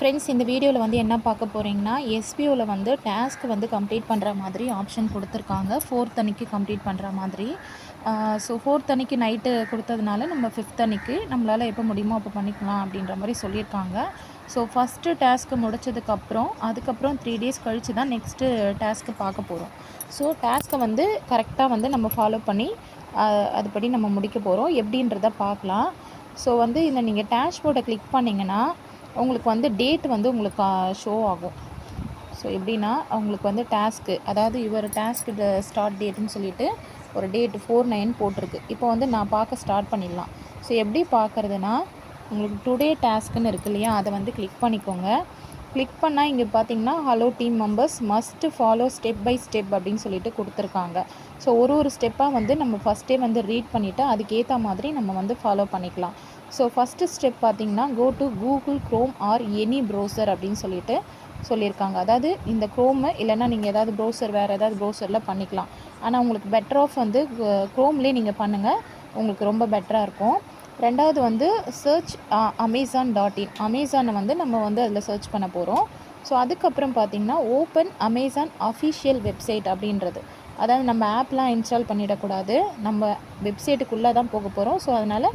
Friends இந்த வீடியோவில் வந்து என்ன பார்க்க போகிறீங்கன்னா எஸ்பிஓவில் வந்து டாஸ்க் வந்து கம்ப்ளீட் பண்ணுற மாதிரி ஆப்ஷன் கொடுத்துருக்காங்க. ஃபோர்த் அன்னைக்கு கம்ப்ளீட் பண்ணுற மாதிரி. ஸோ ஃபோர்த் அன்னைக்கு நைட்டு கொடுத்ததுனால நம்ம ஃபிஃப்த் அன்னைக்கு நம்மளால் எப்போ முடியுமோ அப்போ பண்ணிக்கலாம் அப்படின்ற மாதிரி சொல்லியிருக்காங்க. ஸோ ஃபஸ்ட்டு டாஸ்க்கு முடிச்சதுக்கப்புறம் அதுக்கப்புறம் த்ரீ டேஸ் கழித்து தான் நெக்ஸ்ட்டு டாஸ்க்கு பார்க்க போகிறோம் ஸோ டாஸ்க்கை வந்து கரெக்டாக வந்து நம்ம ஃபாலோ பண்ணி அதுபடி நம்ம முடிக்க போகிறோம் எப்படின்றத பார்க்கலாம். ஸோ வந்து இந்த நீங்கள் டேஷ்போர்டை கிளிக் பண்ணிங்கன்னா உங்களுக்கு வந்து டேட் வந்து உங்களுக்கு ஷோ ஆகும். ஸோ எப்படின்னா அவங்களுக்கு வந்து டாஸ்க்கு அதாவது இவர் டாஸ்க்கு ஸ்டார்ட் டேட்டுன்னு சொல்லிட்டு ஒரு டேட் ஃபோர் நைன் போட்டிருக்கு. இப்போ வந்து நான் பார்க்க ஸ்டார்ட் பண்ணிடலாம். ஸோ எப்படி பார்க்குறதுனா உங்களுக்கு டுடே டாஸ்க்குன்னு இருக்கு இல்லையா அதை வந்து கிளிக் பண்ணிக்கோங்க. கிளிக் பண்ணால் இங்கே பார்த்தீங்கன்னா hello team members must follow step by step அப்படின்னு சொல்லிட்டு கொடுத்துருக்காங்க. ஸோ ஒரு ஒரு ஸ்டெப்பாக வந்து நம்ம ஃபஸ்ட்டே வந்து ரீட் பண்ணிவிட்டு அதுக்கேற்ற மாதிரி நம்ம வந்து ஃபாலோ பண்ணிக்கலாம். ஸோ ஃபஸ்ட்டு ஸ்டெப் பார்த்தீங்கன்னா go to Google Chrome or any browser அப்படின்னு சொல்லிட்டு சொல்லியிருக்காங்க. அதாவது இந்த க்ரோமு இல்லைன்னா நீங்கள் ஏதாவது ப்ரௌசர் வேறு ஏதாவது ப்ரௌசரில் பண்ணிக்கலாம். ஆனால் உங்களுக்கு பெட்டர் ஆஃப் வந்து க்ரோம்லேயே நீங்கள் பண்ணுங்கள் உங்களுக்கு ரொம்ப பெட்டராக இருக்கும். ரெண்டாவது வந்து சர்ச் அமேசான் டாட் இன் அமேசானை வந்து நம்ம வந்து அதில் சர்ச் பண்ண போகிறோம் ஸோ அதுக்கப்புறம் பார்த்தீங்கன்னா ஓப்பன் அமேசான் அஃபிஷியல் வெப்சைட் அப்படின்றது. அதாவது நம்ம ஆப்லாம் இன்ஸ்டால் பண்ணிடக்கூடாது. நம்ம வெப்சைட்டுக்குள்ளே தான் போக போகிறோம் ஸோ அதனால்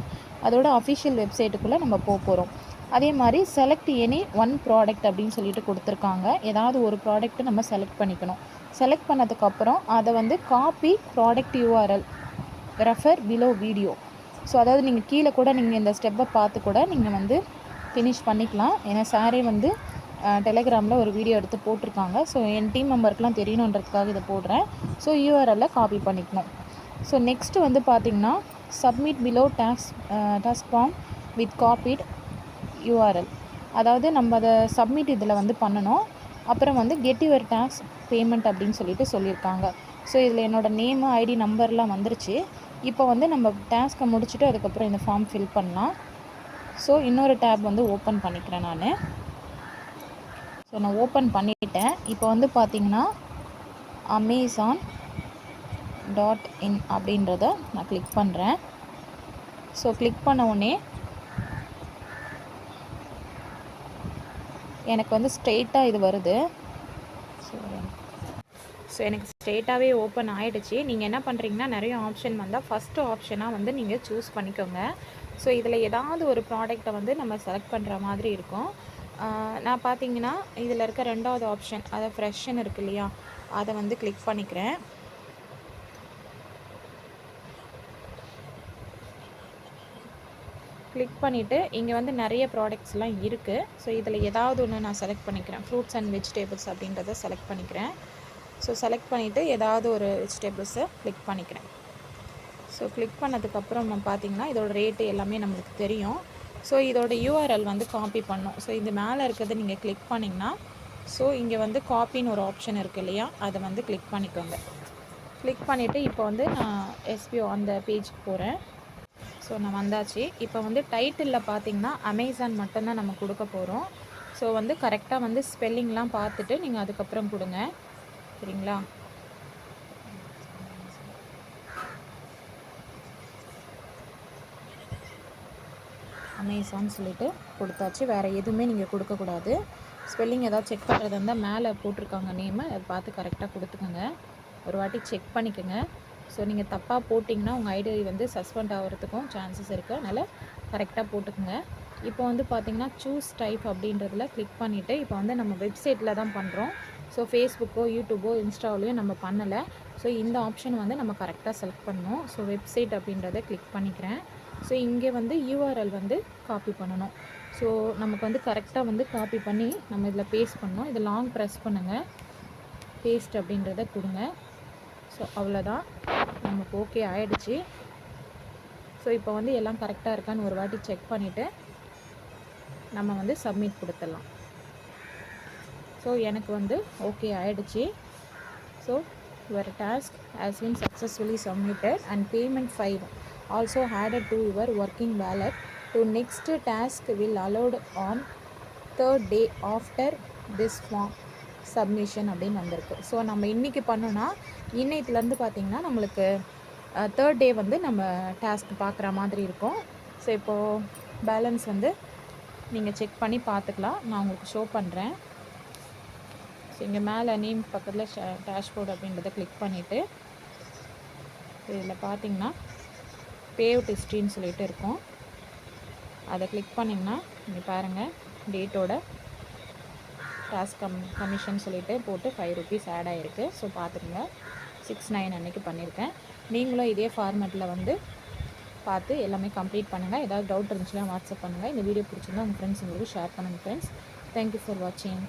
அதோட அஃபிஷியல் வெப்சைட்டுக்குள்ளே நம்ம போக போகிறோம் அதே மாதிரி செலக்ட் எனி ஒன் ப்ராடக்ட் அப்படின்னு சொல்லிட்டு கொடுத்துருக்காங்க. ஏதாவது ஒரு ப்ராடக்ட்டு நம்ம செலக்ட் பண்ணிக்கணும். செலக்ட் பண்ணதுக்கப்புறம் அதை வந்து copy product URL refer below video so அதாவது நீங்கள் கீழே கூட நீங்கள் இந்த ஸ்டெப்பை பார்த்து கூட நீங்கள் வந்து ஃபினிஷ் பண்ணிக்கலாம். ஏன்னா சாரே வந்து டெலிகிராமில் ஒரு வீடியோ எடுத்து போட்டிருக்காங்க. ஸோ என் டீம் மெம்பருக்குலாம் தெரியணுன்றதுக்காக இதை போடுறேன். ஸோ யூஆர்எல்ல காப்பி பண்ணிக்கணும். ஸோ நெக்ஸ்ட்டு வந்து பார்த்திங்கன்னா submit below tax task form with copied URL அதாவது நம்ம அதை சப்மிட் இதில் வந்து பண்ணணும். அப்புறம் வந்து கெட் யுவர் டேக்ஸ் பேமெண்ட் அப்படின்னு சொல்லிட்டு சொல்லியிருக்காங்க. ஸோ இதில் என்னோடய நேமு ஐடி நம்பர்லாம் வந்துருச்சு. இப்போ வந்து நம்ம டாஸ்க்கை முடிச்சுட்டு அதுக்கப்புறம் இந்த ஃபார்ம் ஃபில் பண்ணலாம். ஸோ இன்னொரு டேப் வந்து ஓப்பன் பண்ணிக்கிறேன் நான். ஸோ நான் ஓப்பன் பண்ணிட்டேன். இப்போ வந்து பார்த்தீங்கன்னா அமேசான் டாட் இன் அப்படின்றத நான் கிளிக் பண்ணுறேன் ஸோ கிளிக் பண்ண உடனே எனக்கு வந்து ஸ்ட்ரெயிட்டாக இது வருது. ஸோ ஸோ எனக்கு ஸ்ட்ரெயிட்டாகவே ஓப்பன் ஆகிடுச்சு நீங்கள் என்ன பண்ணுறீங்கன்னா நிறைய ஆப்ஷன் வந்தால் ஃபஸ்ட்டு ஆப்ஷனாக வந்து நீங்கள் சூஸ் பண்ணிக்கோங்க. ஸோ இதில் ஏதாவது ஒரு ப்ராடக்ட்டை வந்து நம்ம செலக்ட் பண்ணுற மாதிரி இருக்கும். நான் பார்த்தீங்கன்னா இதில் இருக்க ரெண்டாவது ஆப்ஷன் அதை ஃப்ரெஷ்ஷன் இருக்கு இல்லையா அதை வந்து கிளிக் பண்ணிக்கிறேன். கிளிக் பண்ணிவிட்டு இங்கே வந்து நிறைய ப்ராடக்ட்ஸ்லாம் இருக்குது ஸோ இதில் ஏதாவது ஒன்று நான் செலக்ட் பண்ணிக்கிறேன். ஃப்ரூட்ஸ் அண்ட் வெஜிடேபிள்ஸ் அப்படின்றத செலக்ட் பண்ணிக்கிறேன். ஸோ செலக்ட் பண்ணிவிட்டு ஏதாவது ஒரு வெஜிடேபிள்ஸை கிளிக் பண்ணிக்கிறேன். ஸோ கிளிக் பண்ணதுக்கப்புறம் நம்ம பார்த்தீங்கன்னா இதோட ரேட்டு எல்லாமே நம்மளுக்கு தெரியும். ஸோ இதோட யூஆர்எல் வந்து காப்பி பண்ணும். ஸோ இது மேலே இருக்கிறத நீங்கள் கிளிக் பண்ணிங்கன்னா ஸோ இங்கே வந்து காப்பின்னு ஒரு ஆப்ஷன் இருக்குது இல்லையா? அதை வந்து கிளிக் பண்ணிக்கோங்க. கிளிக் பண்ணிவிட்டு இப்போ வந்து நான் எஸ்பிஓ அந்த பேஜுக்கு போகிறேன் ஸோ நான் வந்தாச்சு. இப்போ வந்து டைட்டிலில் பார்த்தீங்கன்னா அமேசான் மட்டும்தான் நம்ம கொடுக்க போகிறோம் ஸோ வந்து கரெக்டாக வந்து ஸ்பெல்லிங்லாம் பார்த்துட்டு நீங்கள் அதுக்கப்புறம் கொடுங்க. சரிங்களா? அமேசான் சொல்லிட்டு கொடுத்தாச்சு. வேறு எதுவுமே நீங்கள் கொடுக்கக்கூடாது. ஸ்பெல்லிங் ஏதாவது செக் பண்ணுறது இருந்தால் மேலே போட்டிருக்காங்க நேமை அதை பார்த்து கரெக்டாக கொடுத்துக்கோங்க. ஒரு வாட்டி செக் பண்ணிக்கோங்க. ஸோ நீங்கள் தப்பாக போட்டிங்கன்னா உங்கள் ஐடி வந்து சஸ்பெண்ட் ஆகிறதுக்கும் சான்சஸ் இருக்குது அதனால் கரெக்டாக போட்டுக்கோங்க. இப்போ வந்து பார்த்தீங்கன்னா சூஸ் டைப் அப்படின்றதுல கிளிக் பண்ணிவிட்டு இப்போ வந்து நம்ம வெப்சைட்டில் தான் பண்ணுறோம் ஸோ ஃபேஸ்புக்கோ யூடியூபோ இன்ஸ்டாவிலையும் நம்ம பண்ணலை. ஸோ இந்த ஆப்ஷன் வந்து நம்ம கரெக்டாக செலக்ட் பண்ணணும். ஸோ வெப்சைட் அப்படின்றத கிளிக் பண்ணிக்கிறேன். ஸோ இங்கே வந்து யூஆர்எல் வந்து காப்பி பண்ணணும். ஸோ நமக்கு வந்து கரெக்டாக வந்து காப்பி பண்ணி நம்ம இதில் பேஸ்ட் பண்ணணும். இதை லாங் ப்ரெஸ் பண்ணுங்கள் பேஸ்ட் அப்படின்றத கொடுங்க. ஸோ அவ்வளோதான். நமக்கு ஓகே ஆகிடுச்சி ஸோ இப்போ வந்து எல்லாம் கரெக்டாக இருக்கான்னு ஒரு வாட்டி செக் பண்ணிவிட்டு நம்ம வந்து சப்மிட் கொடுத்துடலாம். ஸோ எனக்கு வந்து ஓகே ஆகிடுச்சி so your task has been successfully submitted and payment five also added to your working wallet to next task will allowed on third day after this form submission அப்படின்னு வந்திருக்கு. So நம்ம இன்றைக்கி பண்ணோன்னா இன்னைத்துலேருந்து பார்த்திங்கன்னா நம்மளுக்கு தேர்ட் டே வந்து நம்ம task பார்க்குற மாதிரி இருக்கும். ஸோ இப்போது பேலன்ஸ் வந்து நீங்கள் செக் பண்ணி பார்த்துக்கலாம் நான் உங்களுக்கு ஷோ பண்ணுறேன் ஸோ இங்கே மேலே நேம் பக்கத்தில் டேஷ்போர்ட் அப்படின்றத கிளிக் பண்ணிவிட்டு இதில் பார்த்தீங்கன்னா பேவ் ஹிஸ்ட்ரின்னு சொல்லிட்டு இருக்கும். அதை கிளிக் பண்ணிங்கன்னா இங்கே பாருங்கள் டேட்டோட டாஸ்க் கம் கமிஷன் சொல்லிட்டு போட்டு ஃபைவ் ருபீஸ் ஆட் ஆகிருக்கு ஸோ பார்த்துக்குங்க சிக்ஸ் நைன் அன்றைக்கி பண்ணியிருக்கேன் நீங்களும் இதே ஃபார்மேட்டில் வந்து பார்த்து எல்லாமே கம்ப்ளீட் பண்ணுங்கள் ஏதாவது டவுட் இருந்துச்சுன்னா வாட்ஸ்அப் பண்ணுங்கள் இந்த வீடியோ பிடிச்சிருந்தா உங்கள் ஃப்ரெண்ட்ஸ் உங்களுக்கு ஷேர் பண்ணுங்கள் ஃப்ரெண்ட்ஸ் தேங்க்யூ ஃபார் வாட்சிங்